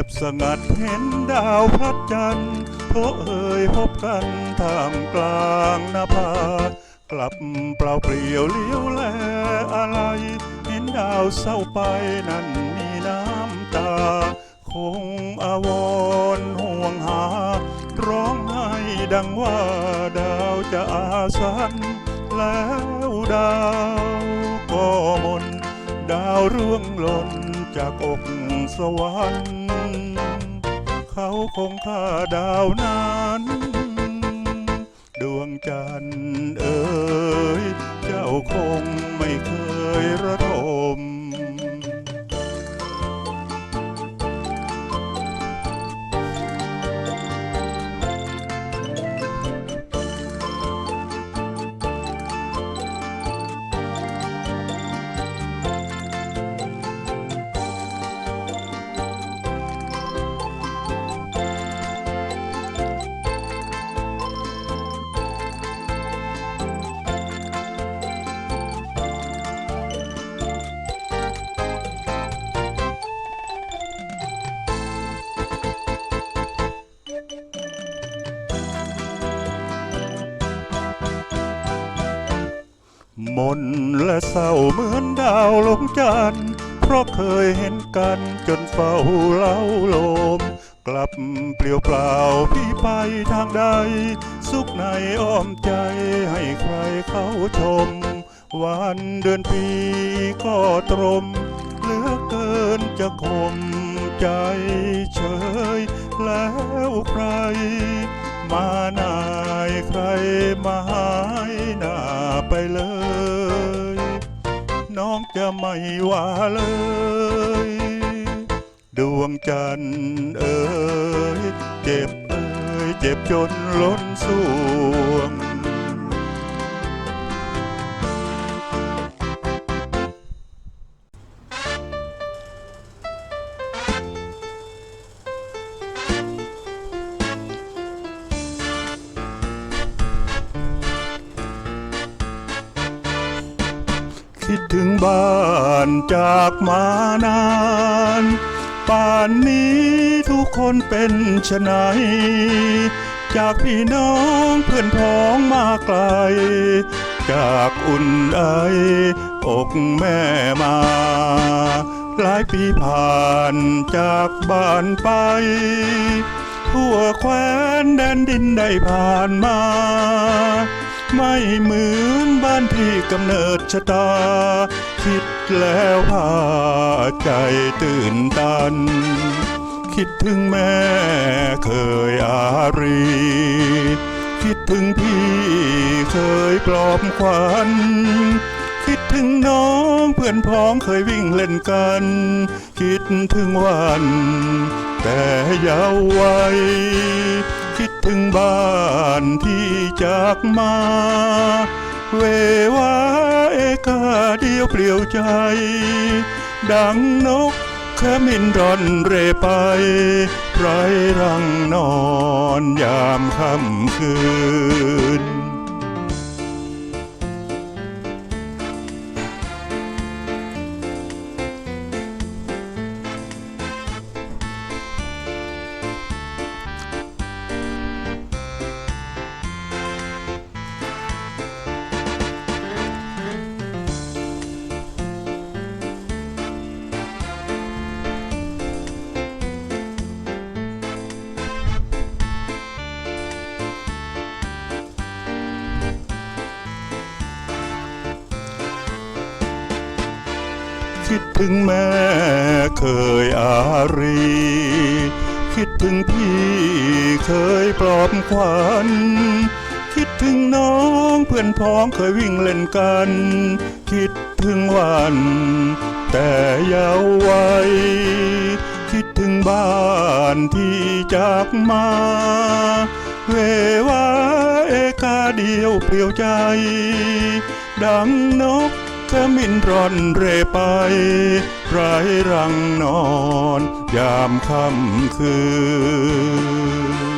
ยบสงัดเห็นดาวพระจันทร์โทเอ่ยพบกันท่ามกลางนภากลับเปล่าเปลี่ยวเลี้ยวแลอะไร เห็นดาวเศร้าไปนั้นมีน้ำตา คงอาวรห่วงหา ร้องไห้ดังว่าดาวจะอาสันแล้วดาวก็มน ดาวร่วงหล่น จากอกสวรรค์เขาคงค่าดาวนั้น ดวงจันทร์เอ๋ย เจ้าคงไม่เคยระทม มนและเศร้าเหมือนดาวลงจันทร์เพราะเคยเห็นกันจนเฝ้าเล่าโลม กลับเปลี่ยวเปล่าพี่ไปทางใด สุขในอ้อมใจให้ใครเขาชม วันเดือนปีก็ตรม เหลือเกินจะคมใจเฉย แล้วใคร มานายใครมาหายหน้าไปเลย จะไม่ว่าเลย ดวงจันทร์เอ๋ยเจ็บเอ๋ยเจ็บจนล้นสวง คิดถึงบ้านจากมานาน ป่านนี้ทุกคนเป็นชะไหนจากพี่น้องเพื่อนพ้องมาไกล จากอุ่นไออกแม่มา หลายปีผ่านจากบ้านไป ทั่วแคว้นแดนดินได้ผ่านมา ไม่เหมือนบ้านที่กำเนิดชะตา คิดแล้วพาใจตื่นตัน คิดถึงแม่เคยอารี คิดถึงพี่เคยปลอบขวัญคิดถึงน้องเพื่อนพ้องเคยวิ่งเล่นกัน คิดถึงวัน แต่ยาว์วัยคิดถึงบ้านที่ จากมา เววาเอกาเดียวเปลี่ยวใจ ดังนกขมินร่อนเรไปไรรังนอนยามค่ำคืน คิดถึงแม่เคยอารี คิดถึงพี่เคยปลอบขวัญ คิดถึงน้องเพื่อนพ้องเคยวิ่งเล่นกัน คิดถึงวัน แต่ยาว์วัยคิดถึงบ้านที่จากมา เววาเอกาเดียวเปลี่ยวใจ ดังนก ขมินร่อนเรไปไรรังนอน ยามค่ำคืน